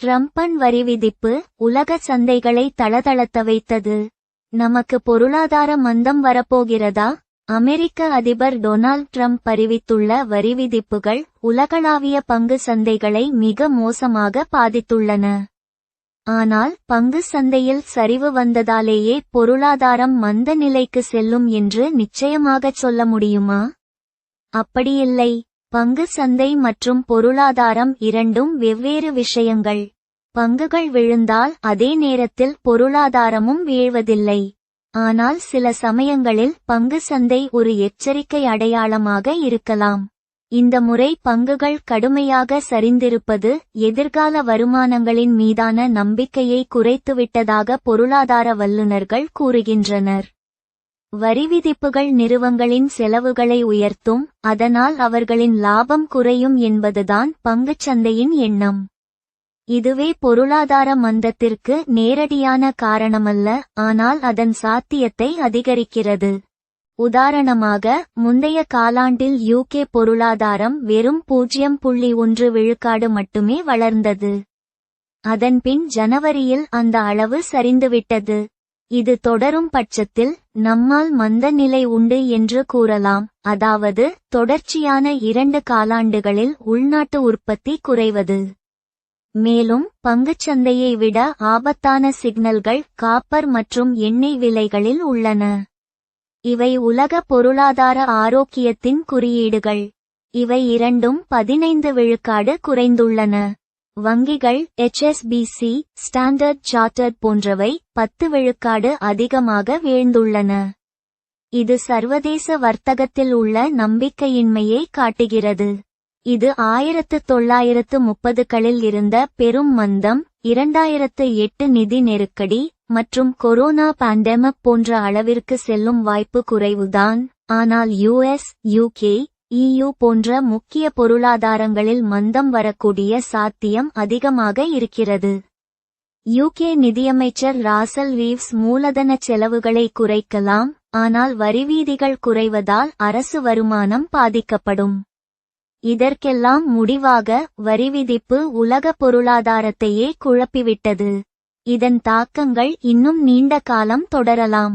ட்ரம்பன் வரி விதிப்பு உலக சந்தைகளை தளதளத்த வைத்தது. நமக்கு பொருளாதார மந்தம் வரப்போகிறதா? அமெரிக்க அதிபர் டொனால்ட் ட்ரம்ப் அறிவித்துள்ள வரி விதிப்புகள் உலகளாவிய பங்கு சந்தைகளை மிக மோசமாக பாதித்துள்ளன. ஆனால் பங்கு சந்தையில் சரிவு வந்ததாலேயே பொருளாதாரம் மந்த நிலைக்கு செல்லும் என்று நிச்சயமாகச் சொல்ல முடியுமா? அப்படியில்லை. பங்கு சந்தை மற்றும் பொருளாதாரம் இரண்டும் வெவ்வேறு விஷயங்கள். பங்குகள் விழுந்தால் அதே நேரத்தில் பொருளாதாரமும் வீழ்வதில்லை. ஆனால் சில சமயங்களில் பங்கு சந்தை ஒரு எச்சரிக்கை அடையாளமாக இருக்கலாம். இந்த முறை பங்குகள் கடுமையாக சரிந்திருப்பது எதிர்கால வருமானங்களின் மீதான நம்பிக்கையை குறைத்துவிட்டதாக பொருளாதார வல்லுநர்கள் கூறுகின்றனர். வரி விதிப்புகள் நிறுவங்களின் செலவுகளை உயர்த்தும் அதனால் அவர்களின் லாபம் குறையும் என்பதுதான் பங்குச் சந்தையின் எண்ணம். இதுவே பொருளாதார மந்தத்திற்கு நேரடியான காரணமல்ல ஆனால் அதன் சாத்தியத்தை அதிகரிக்கிறது. உதாரணமாக முந்தைய காலாண்டில் யூகே பொருளாதாரம் வெறும் பூஜ்ஜியம் புள்ளி ஒன்று விழுக்காடு மட்டுமே வளர்ந்தது. அதன்பின் ஜனவரியில் அந்த அளவு சரிந்துவிட்டது. இது தொடரும் பட்சத்தில் நம்மால் மந்த நிலை உண்டு என்று கூறலாம். அதாவது தொடர்ச்சியான இரண்டு காலாண்டுகளில் உள்நாட்டு உற்பத்தி குறைவது. மேலும் பங்குச்சந்தையை விட ஆபத்தான சிக்னல்கள் காப்பர் மற்றும் எண்ணெய் விலைகளில் உள்ளன. இவை உலக பொருளாதார ஆரோக்கியத்தின் குறியீடுகள். இவை இரண்டும் பதினைந்து விழுக்காடு குறைந்துள்ளன. வங்கிகள் எச்எஸ்பிசி ஸ்டாண்டர்ட் சார்ட்டர்ட் போன்றவை பத்து விழுக்காடு அதிகமாக வீழ்ந்துள்ளன. இது சர்வதேச வர்த்தகத்தில் உள்ள நம்பிக்கையின்மையை காட்டுகிறது. இது ஆயிரத்து தொள்ளாயிரத்து முப்பதுகளில் இருந்த பெரும் மந்தம் இரண்டாயிரத்து எட்டு நிதி நெருக்கடி மற்றும் கொரோனா பாண்டமிக் போன்ற அளவிற்கு செல்லும் வாய்ப்பு குறைவுதான். ஆனால் யுஎஸ் யூகே இயு போன்ற முக்கிய பொருளாதாரங்களில் மந்தம் வரக்கூடிய சாத்தியம் அதிகமாக இருக்கிறது. யூகே நிதியமைச்சர் ராசல் ரீவ்ஸ் மூலதன செலவுகளை குறைக்கலாம் ஆனால் வரிவீதிகள் குறைவதால் அரசு வருமானம் பாதிக்கப்படும். இதற்கெல்லாம் முடிவாக வரிவிதிப்பு உலக பொருளாதாரத்தையே குழப்பிவிட்டது. இதன் தாக்கங்கள் இன்னும் நீண்ட காலம் தொடரலாம்.